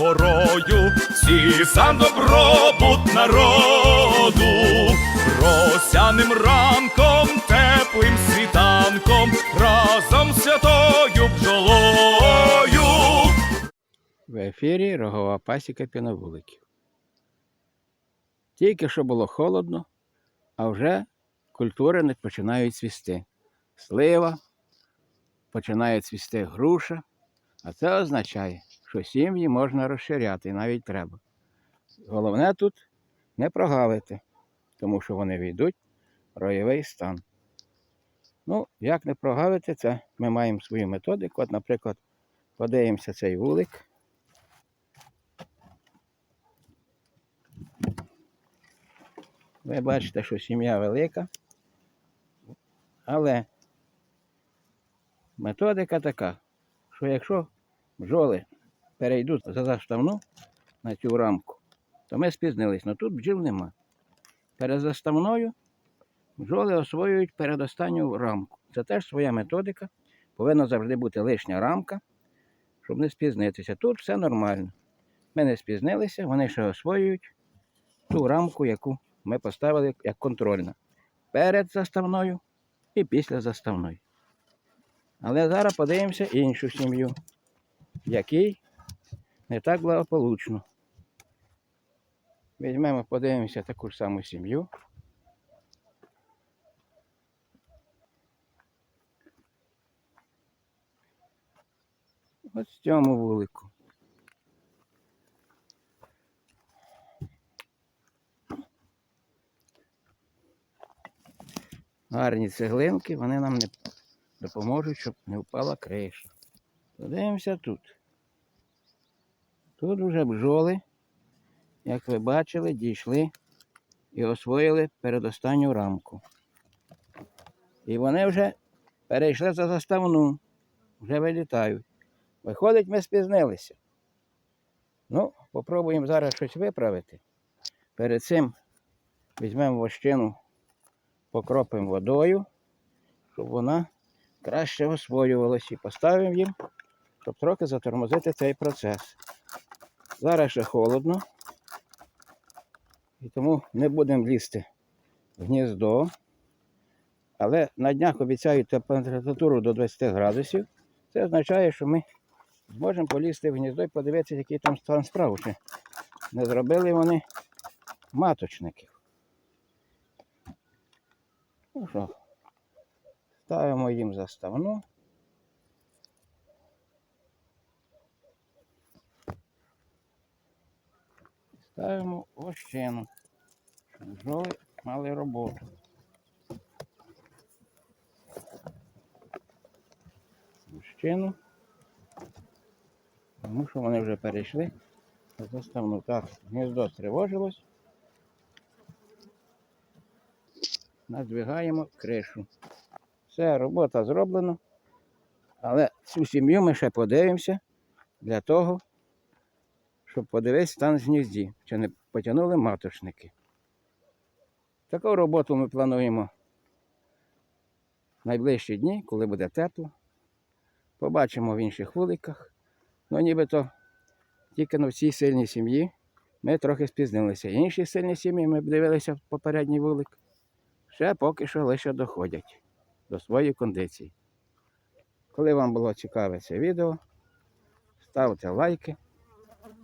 собою, всі за добробут народу, росяним ранком, теплим світанком, разом святою бджолою. В ефірі рогова пасіка піновуликів. Тільки що було холодно, а вже культури не починають цвісти. Слива, починає цвісти груша, а це означає, що сім'ї можна розширяти навіть треба. Головне тут не прогавити, тому що вони війдуть в роєвий стан. Ну, як не прогавити, це ми маємо свою методику. От, наприклад, подивимося цей вулик. Ви бачите, що сім'я велика, але методика така, що якщо бджоли перейдуть за заставну на цю рамку, то ми спізнились, але тут бджіл нема. Перед заставною бджоли освоюють передостанню рамку. Це теж своя методика. Повинна завжди бути лишня рамка, щоб не спізнитися. Тут все нормально. Ми не спізнилися, вони ще освоюють ту рамку, яку ми поставили як контрольна. Перед заставною і після заставної. Але зараз подивимося іншу сім'ю, в якій не так благополучно. Візьмемо, подивимося таку ж саму сім'ю. Ось в цьому вулику. гарні цеглинки, вони нам не допоможуть, щоб не впала криша. Подивимося тут. Тут вже бджоли, як ви бачили, дійшли і освоїли передостанню рамку. І вони вже перейшли за заставну, вже вилітають. Виходить, ми спізнилися. Ну, попробуємо зараз щось виправити. Перед цим візьмемо вощину покропимо водою, щоб вона краще освоювалася. І поставимо їм, щоб трохи затормозити цей процес. Зараз ще холодно, і тому не будемо лізти в гніздо. Але на днях обіцяють температуру до 20 градусів. Це означає, що ми зможемо полізти в гніздо і подивитися, який там стан справ. Чи не зробили вони маточників. Ну що, ставимо їм заставну. Ставимо ощину, щоб бджоли мали роботу. Ощину. Тому що вони вже перейшли заставну. Так, гніздо стривожилось. надвигаємо кришу. Все, робота зроблена. Але цю сім'ю ми ще подивимося для того, щоб подивитися стан гнізді, чи не потягнули маточники. Таку роботу ми плануємо найближчі дні, коли буде тепло. Побачимо в інших вуликах. Ну, нібито тільки на цій сильній сім'ї ми трохи спізнилися. Інші сильні сім'ї ми дивилися в попередній вулик ще поки що лише доходять до своєї кондиції. Коли вам було цікаве це відео, ставте лайки,